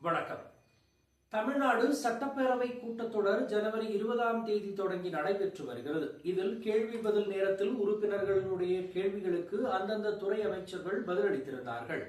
வணக்கம். தமிழ்நாடு சட்டப்பேரவை கூட்டத்தொடர் ஜனவரி இருபதாம் தேதி தொடங்கி நடைபெற்று வருகிறது. இதில் கேள்வி பதில் நேரத்தில் உறுப்பினர்களினுடைய கேள்விகளுக்கு அந்தந்த துறை அமைச்சர்கள் பதிலளித்திருந்தார்கள்.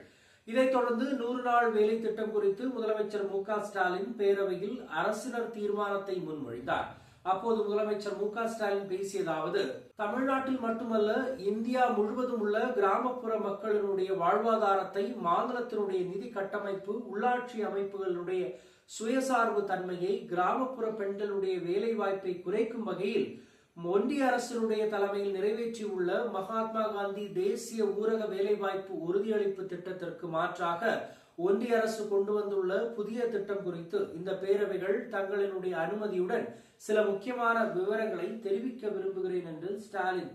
இதைத் தொடர்ந்து நூறு நாள் வேலை திட்டம் குறித்து முதலமைச்சர் மு க ஸ்டாலின் பேரவையில் அரசினர் தீர்மானத்தை முன்மொழிந்தார். அப்போது முதலமைச்சர் மு ஸ்டாலின் பேசியதாவது தமிழ்நாட்டில் மட்டுமல்ல இந்தியா முழுவதும் உள்ள கிராமப்புற மக்களினுடைய வாழ்வாதாரத்தை மாநிலத்தினுடைய நிதி கட்டமைப்பு உள்ளாட்சி அமைப்புகளுடைய சுயசார்பு தன்மையை கிராமப்புற பெண்களுடைய வேலை வாய்ப்பை குறைக்கும் வகையில் ஒன்றிய அரசினுடைய தலைமையில் நிறைவேற்றியுள்ள மகாத்மா காந்தி தேசிய ஊரக வேலைவாய்ப்பு உறுதியளிப்பு திட்டத்திற்கு மாற்றாக ஒன்றிய அரசு கொண்டு வந்துள்ள புதிய திட்டம் குறித்து இந்த பேரவைகள் தங்களினுடைய அனுமதியுடன் சில முக்கியமான விவரங்களை தெரிவிக்க விரும்புகிறேன் என்று ஸ்டாலின்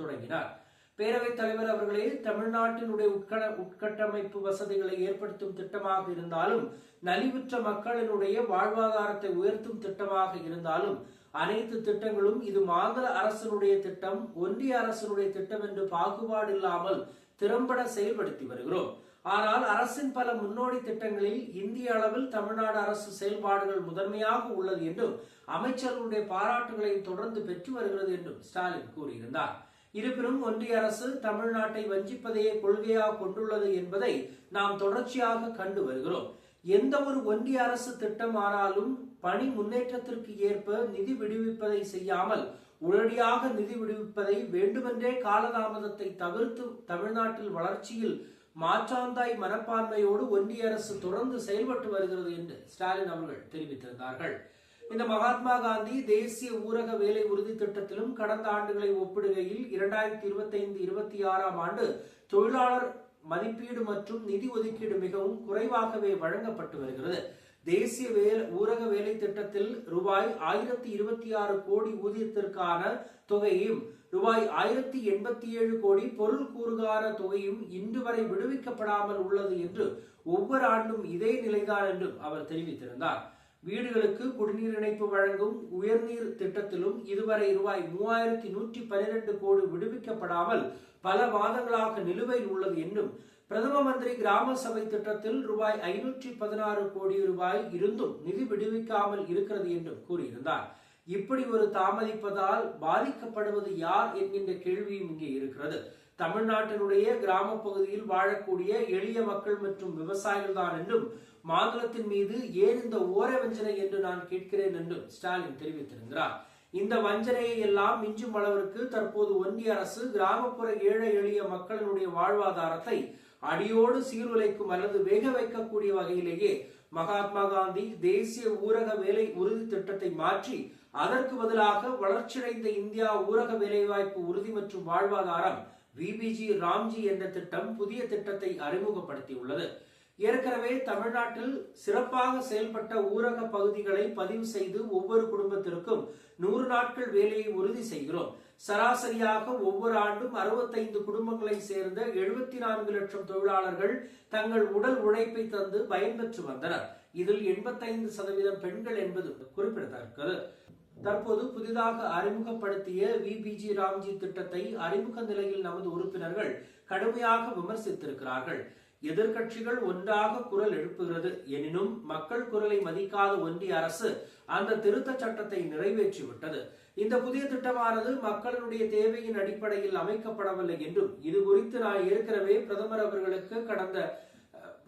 தொடங்கினார். பேரவைத் தலைவர் அவர்களே தமிழ்நாட்டினுடைய உட்கட உட்கட்டமைப்பு வசதிகளை ஏற்படுத்தும் திட்டமாக இருந்தாலும் நலிவுற்ற மக்களினுடைய வாழ்வாதாரத்தை உயர்த்தும் திட்டமாக இருந்தாலும் அனைத்து திட்டங்களும் இது மாநில அரசினுடைய திட்டம் ஒன்றிய அரசினுடைய திட்டம் என்று பாகுபாடு இல்லாமல் திறம்பட செயல்படுத்தி வருகிறோம். ஆனால் அரசின் பல முன்னோடி திட்டங்களில் இந்திய அளவில் தமிழ்நாடு அரசு செயல்பாடுகள் முதன்மையாக உள்ளது என்றும் அமைச்சர்களுடைய பாராட்டுகளை தொடர்ந்து பெற்று வருகிறது என்றும் ஸ்டாலின் கூறியிருந்தார். இருப்பினும் ஒன்றிய அரசு தமிழ்நாட்டை வஞ்சிப்பதையே கொள்கையாக கொண்டுள்ளது என்பதை நாம் தொடர்ச்சியாக கண்டு வருகிறோம். எந்த ஒரு ஒன்றிய அரசு திட்டம் ஆனாலும் பணி முன்னேற்றத்திற்கு ஏற்ப நிதி விடுவிப்பதை செய்யாமல் உடனடியாக நிதி விடுவிப்பதை வேண்டுமென்றே காலதாமதத்தை தவிர்த்து தமிழ்நாட்டில் வளர்ச்சியில் மாற்றாந்தாய் மனப்பான்மையோடு ஒன்றிய அரசு தொடர்ந்து செயல்பட்டு வருகிறது என்று ஸ்டாலின் அவர்கள் தெரிவித்திருந்தார்கள். இந்த மகாத்மா காந்தி தேசிய ஊரக வேலை உறுதி திட்டத்திலும் கடந்த ஆண்டுகளை ஒப்பிடுகையில் இரண்டாயிரத்தி இருபத்தி ஐந்து இருபத்தி ஆறாம் ஆண்டு தொழிலாளர் மதிப்பீடு மற்றும் நிதி ஒதுக்கீடு மிகவும் குறைவாகவே வழங்கப்பட்டு வருகிறது. தேசிய வேல ஊரக வேலை திட்டத்தில் ரூபாய் ஆயிரத்தி இருபத்தி ஆறு கோடி ஊதியத்திற்கான தொகையும் ரூபாய் ஆயிரத்தி எண்பத்தி ஏழு கோடி பொருள் கூறுகான தொகையும் இன்று வரை விடுவிக்கப்படாமல் உள்ளது என்று ஒவ்வொரு ஆண்டும் இதே நிலைதான் என்றும் அவர் தெரிவித்திருந்தார். வீடுகளுக்கு குடிநீர் இணைப்பு வழங்கும் உயர்நீர் திட்டத்திலும் இதுவரை ரூபாய் மூவாயிரத்தி நூற்றி பனிரெண்டு கோடி விடுவிக்கப்படாமல் பல மாதங்களாக நிலுவையில் உள்ளது என்றும் பிரதம மந்திரி கிராம சபை திட்டத்தில் ரூபாய் ஐநூற்றி பதினாறு கோடி ரூபாய் இருந்தும் நிதி விடுவிக்காமல் இருக்கிறது என்றும் கூறியிருந்தார். இப்படி ஒரு தாமதிப்பதால் பாதிக்கப்படுவது யார் என்கின்ற கேள்வியும் இங்கே இருக்கிறது. தமிழ்நாட்டினுடைய கிராம பகுதியில் வாழக்கூடிய எளிய மக்கள் மற்றும் விவசாயிகள் தான் என்றும் மாநிலத்தின் மீது ஏன் இந்த ஓர வஞ்சனை என்று நான் கேட்கிறேன் என்றும் ஸ்டாலின் தெரிவித்திருக்கிறார். இந்த வஞ்சனையை எல்லாம் மிஞ்சும் அளவிற்கு தற்போது ஒன்றிய அரசு கிராமப்புற ஏழை எளிய மக்களினுடைய வாழ்வாதாரத்தை அடியோடு சீர்குலைக்கும் அல்லது வேக வைக்கக்கூடிய வகையிலேயே மகாத்மா காந்தி தேசிய ஊரக வேலை உறுதி திட்டத்தை மாற்றி அதற்கு பதிலாக வளர்ச்சியடைந்த இந்தியா ஊரக வேலைவாய்ப்பு உறுதி மற்றும் வாழ்வாதாரம் விபிஜி ராம்ஜி என்ற திட்டம் புதிய திட்டத்தை அறிமுகப்படுத்தியுள்ளது. ஏற்கனவே தமிழ்நாட்டில் சிறப்பாக செயல்பட்ட ஊரக பகுதிகளை பதிவு செய்து ஒவ்வொரு குடும்பத்திற்கும் நூறு நாட்கள் வேலையை உறுதி செய்கிறோம். சராசரியாக ஒவ்வொரு ஆண்டும் அறுபத்தைந்து குடும்பங்களை சேர்ந்த எழுபத்தி நான்கு லட்சம் தொழிலாளர்கள் தங்கள் உடல் உழைப்பை தந்து பயன்பெற்று வந்தனர். இதில் எண்பத்தைந்து சதவீதம் பெண்கள் என்பது குறிப்பிடத்தக்கது. தற்போது புதிதாக அறிமுகப்படுத்திய விபிஜி ராம்ஜி திட்டத்தை அறிமுக நிலையில் நமது உறுப்பினர்கள் கடுமையாக விமர்சித்திருக்கிறார்கள். எதிர்க்கட்சிகள் ஒன்றாக குரல் எழுப்புகிறது. எனினும் மக்கள் குரலை மதிக்காத ஒன்றிய அரசு அந்த திருத்த சட்டத்தை நிறைவேற்றிவிட்டது. இந்த புதிய திட்டமானது மக்களுடைய தேவையின் அடிப்படையில் அமைக்கப்படவில்லை என்றும் இது குறித்து நான் ஏற்கனவே பிரதமர் அவர்களுக்கு கடந்த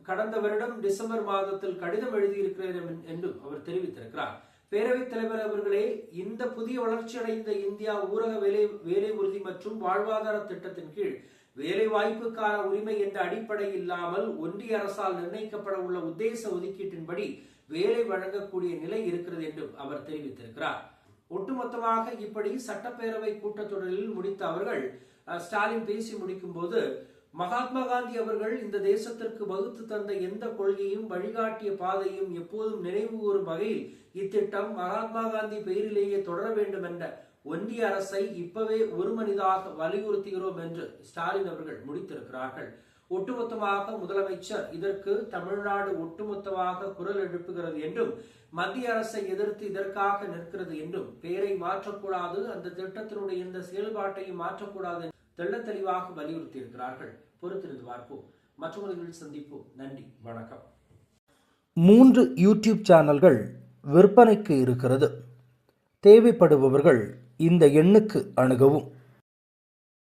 கடந்த வருடம் டிசம்பர் மாதத்தில் கடிதம் எழுதியிருக்கிறேன் என்றும் அவர் தெரிவித்திருக்கிறார். பேரவைத் தலைவர் அவர்களே இந்த புதிய வளர்ச்சியடைந்த இந்தியா ஊரக வேலை வேலை உறுதி மற்றும் வாழ்வாதார திட்டத்தின் கீழ் வேலை வாய்ப்புக்கான உரிமை என்ற அடிப்படை இல்லாமல் ஒன்றிய அரசால் நிர்ணயிக்கப்பட உள்ள உத்தேச ஒதுக்கீட்டின்படி வேலை வழங்கக்கூடிய நிலை இருக்கிறது என்றும் அவர் தெரிவித்திருக்கிறார். ஒட்டுமொத்தமாக இப்படி சட்டப்பேரவை கூட்டத்தொடரில் முடித்த அவர்கள் அஹ், ஸ்டாலின் பேசி முடிக்கும் போது மகாத்மா காந்தி அவர்கள் இந்த தேசத்திற்கு வகுத்து தந்த எந்த கொள்கையும் வழிகாட்டிய பாதையும் எப்போதும் நினைவு கூறும் வகையில் இத்திட்டம் மகாத்மா காந்தி பெயரிலேயே தொடர வேண்டும் என்ற ஒன்றிய அரசை இப்பவே ஒருமனிதாக வலியுறுத்துகிறோம் என்று ஸ்டாலின் அவர்கள் முடித்திருக்கிறார்கள். ஒட்டுமொத்தமாக முதலமைச்சர் இதற்கு தமிழ்நாடு ஒட்டுமொத்தமாக குரல் எழுப்புகிறது என்றும் மத்திய அரசை எதிர்த்து இதற்காக நிற்கிறது என்றும் பெயரை மாற்றக்கூடாது அந்த திட்டத்தினுடைய இந்த செயல்பாட்டையும் மாற்றக்கூடாது தெள்ள தெளிவாக வலியுறுத்தி இருக்கிறார்கள் பொறுத்திருந்து பார்ப்போம். மற்றவர்களில் சந்திப்போம். நன்றி. வணக்கம். மூன்று யூடியூப் சேனல்கள் விற்பனைக்கு இருக்கிறது. தேவைப்படுபவர்கள் இந்த எண்ணுக்கு அணுகவும்.